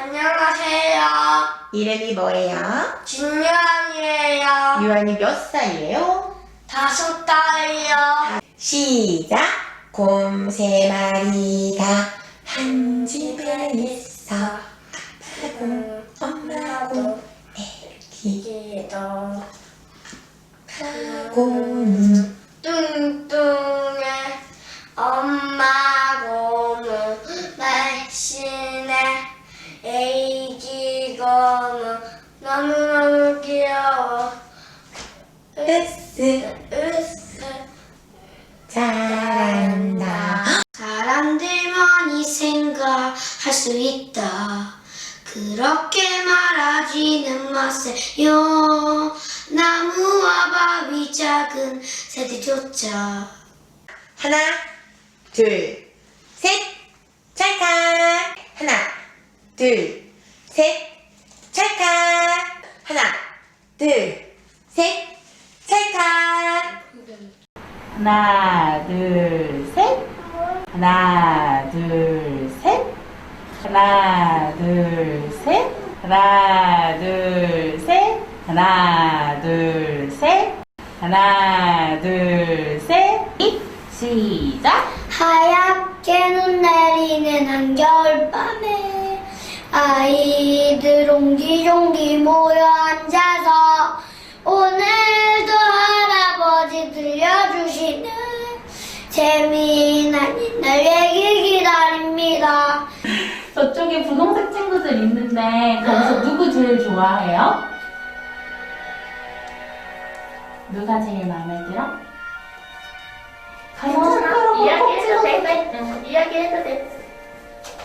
안녕하세요. 이름이 뭐예요? 진유한이에요. 유한이 몇 살이에요? 다섯 달이요. 시작! 곰 세 마리가 한 집에 있어 아빠고 엄마고 애기 기도 고는 뚱뚱해 엄마 고무 날씬해 애기 고무 너무너무 귀여워 으쓱 으쓱 잘한다 사람들만이 생각할 수 있다. 그렇게 말하지는 마세요. 나무와 바위 작은 새들조차. 하나 둘셋 찰칵 하나 둘셋 찰칵 하나 둘셋 찰칵 하나, 둘, 셋. 하나, 둘, 셋. 하나, 둘, 셋. 하나, 둘, 셋. 하나, 둘, 셋. 하나, 둘, 셋. 이, 시작. 하얗게 눈 내리는 한겨울 밤에 아이들 옹기종기 모여 앉아서 기다립니다. 저쪽에 분홍색 친구들 있는데, 거기서 누구 제일 좋아해요? 누가 제일 마음에 들어? 이야기해도 돼. 응, 이야기해도 돼.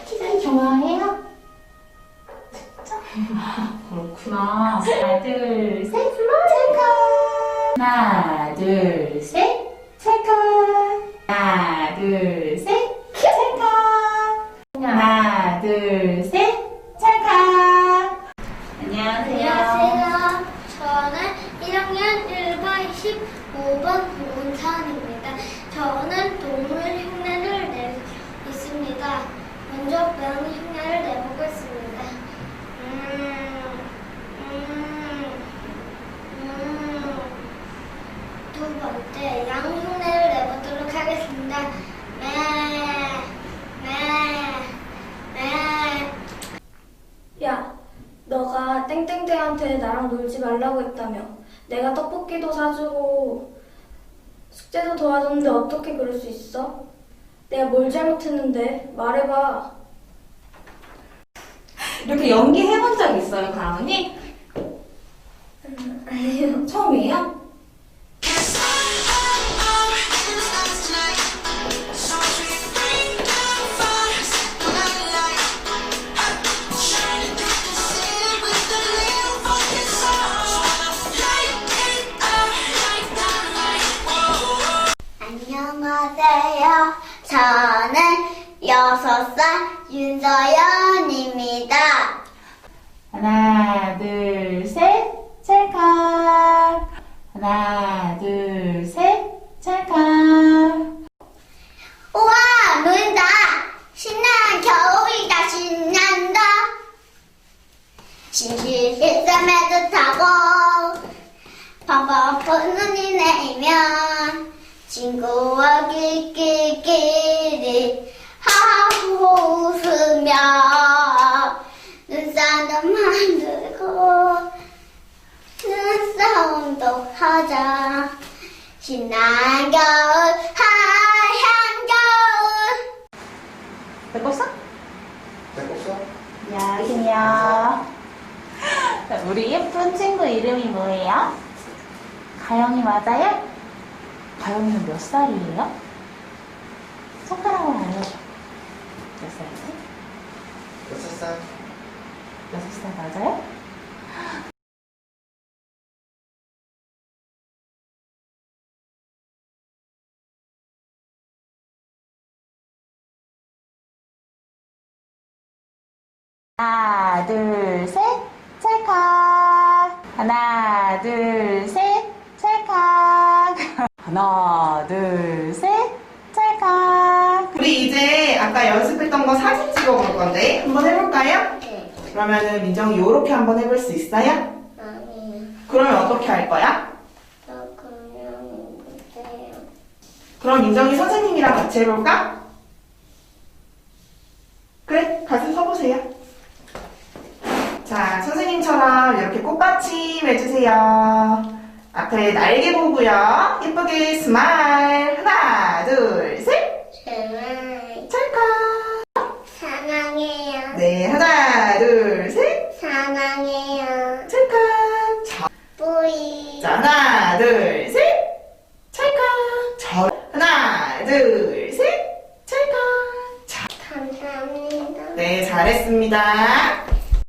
키즈 좋아해요? 그렇구나. 하나, 둘, 셋. 하나, 둘, 셋. 1학년 1반 15번 문산입니다. 저는 동물 흉내를 내고 있습니다. 먼저 고양이 흉내를 내보겠습니다. 음, 음, 음. 두 번째 양 흉내를 내보도록 하겠습니다. 매, 매, 매. 야, 너가 땡땡땡한테 나랑 놀지 말라고 했다며. 내가 떡볶이도 사주고 숙제도 도와줬는데 어떻게 그럴 수 있어? 내가 뭘 잘못했는데 말해봐. 이렇게 연기해본 적 있어요, 안녕하세요. 저는 여섯 살 윤서연입니다. 하나, 둘, 셋, 찰칵. 하나, 둘, 셋, 찰칵. 우와, 눈다. 신나는 겨울이다, 신난다. 신실실쌈에도 타고, 펑펑펑 눈이 내리면, 친구와 끼끼끼리 하고 웃으며, 눈싸움도 만들고, 눈싸움도 하자. 신난 겨울, 하얀 겨울. 배웠어? 배꼽사? 안녕하세요. 우리 예쁜 친구 이름이 뭐예요? 가영이 맞아요? 가영이는 몇 살이에요? 손가락으로 알려줘. 몇 살이지? 여섯 살? 여섯 살 맞아요? 하나, 둘, 셋, 찰칵. 하나, 둘, 셋. 하나, 둘, 셋, 찰칵. 우리 이제 아까 연습했던 거 사진 찍어 볼 건데 한번 해볼까요? 그러면은 민정이 요렇게 한번 해볼 수 있어요? 아니요. 그러면 어떻게 할 거야? 저 그냥 못해요. 그럼 민정이 선생님이랑 같이 해볼까? 그래, 가서 서보세요. 자, 선생님처럼 이렇게 꽃받침 해주세요. 앞에 날개 보고요. 예쁘게 스마일. 하나, 둘, 셋. 정말 찰칵. 사랑해요. 네, 하나, 둘, 셋. 사랑해요. 찰칵. 자, 뿌이. 자, 하나, 둘, 셋. 찰칵. 저, 하나, 둘, 셋. 찰칵. 자, 감사합니다. 네, 잘했습니다.